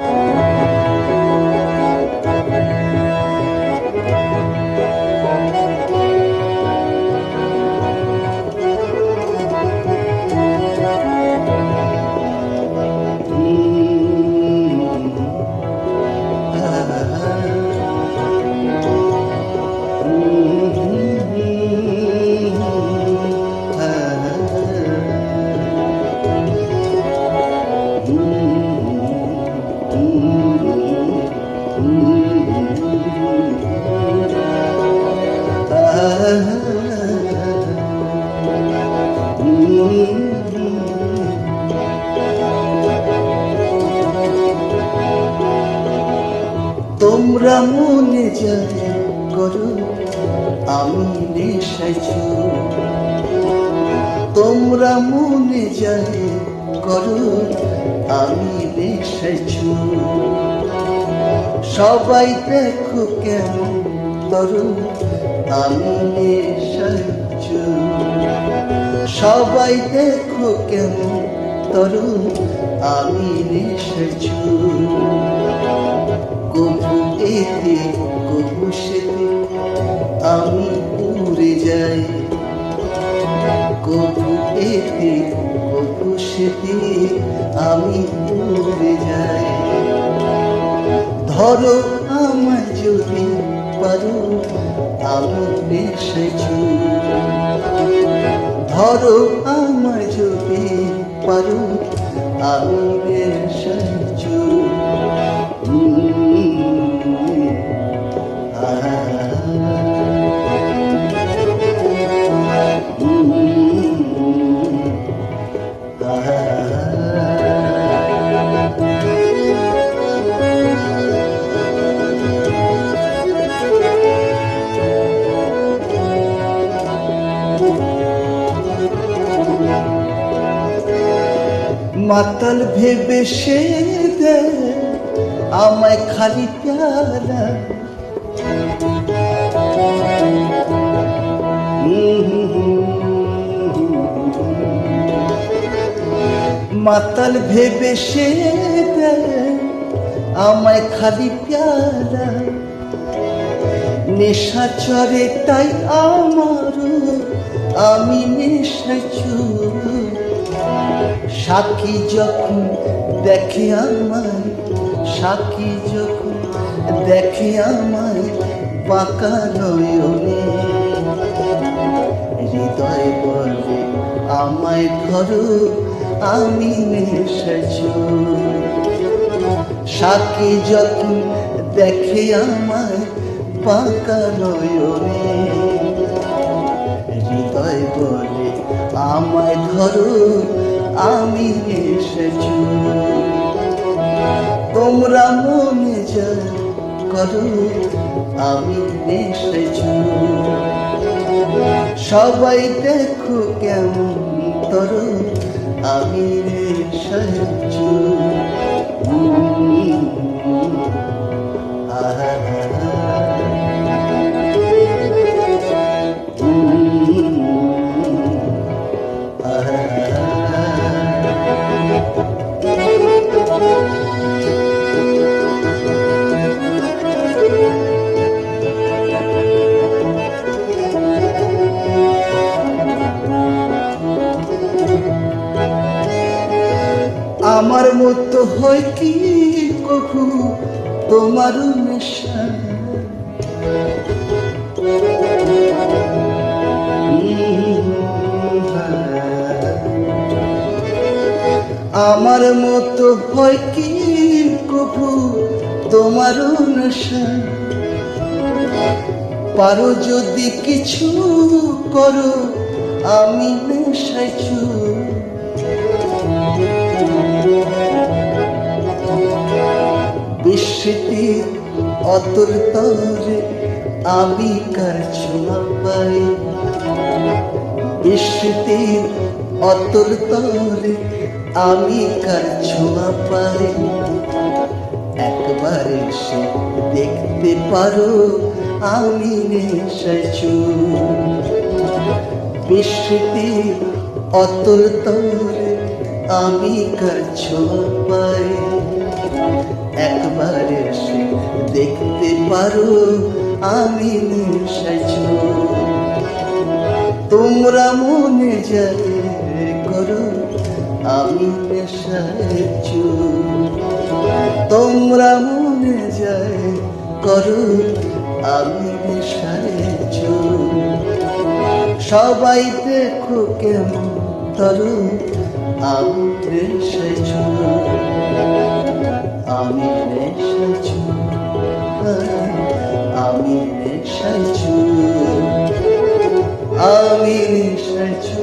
you তোমরা মনে যায় করো, আমি নেশাইছু তোমরা মনে যায় করো, আমি নেশাইছু সবাই দেখো কেন তরু আমি নেশাইছু সবাই দেখো কেন তরু, আমি নেশাইছু কবু এতে, কবু সেতে, আমি উড়ে যাই। কবু এতে, কবু সেতে, আমি উড়ে যাই। ধরো আমায় যদি পারো, আমি বেসেছু ধরো আমায় যদি পারো আমি বেসেছু মাতাল ভেবে সে আমায় খালি প্যালা মাতাল ভেবে সে আমায় খালি প্যালা নেশা চরে তাই আমার আমি নেশা সাক্ষী যখন দেখে আমায়, সাক্ষী যখন দেখে আমায় বাঁকা নয়নে। হৃদয় বলে আমায় ধরো, আমি নেশেছ সাক্ষী যখন দেখে আমায় পাকা নয়নে। হৃদয় বলে আমায় ধরো আমি এসেছি। তোমরা মনে যা করো আমি এসেছি। সবাই দেখো কেমন তর আমি এসেছি। আমার মতো হয় কি কখু তোমার নেশা? আমার মতো হয় কি কখু তোমার নেশা? পারো যদি কিছু করো, আমি নেশাইছু অতুল তরে আমি কার ছোঁয়া পাই। বিস্মৃতির অতুল তরে আমি কার ছোঁয়া পাই। একবার এসে দেখতে পারো আমি নেশাইছু বিস্মৃতির অতুল তরে আমি ছোঁয়া পারো আমি চুর তোমরা মনে যায় করো, আমি নেশায় চুর। তোমরা মনে যায় করো, আমি নেশায় চুর। সবাই দেখো কেমন তরু আমি নেশায় চুর। আমি নেশায় চুর। আমি নেশায় চুর।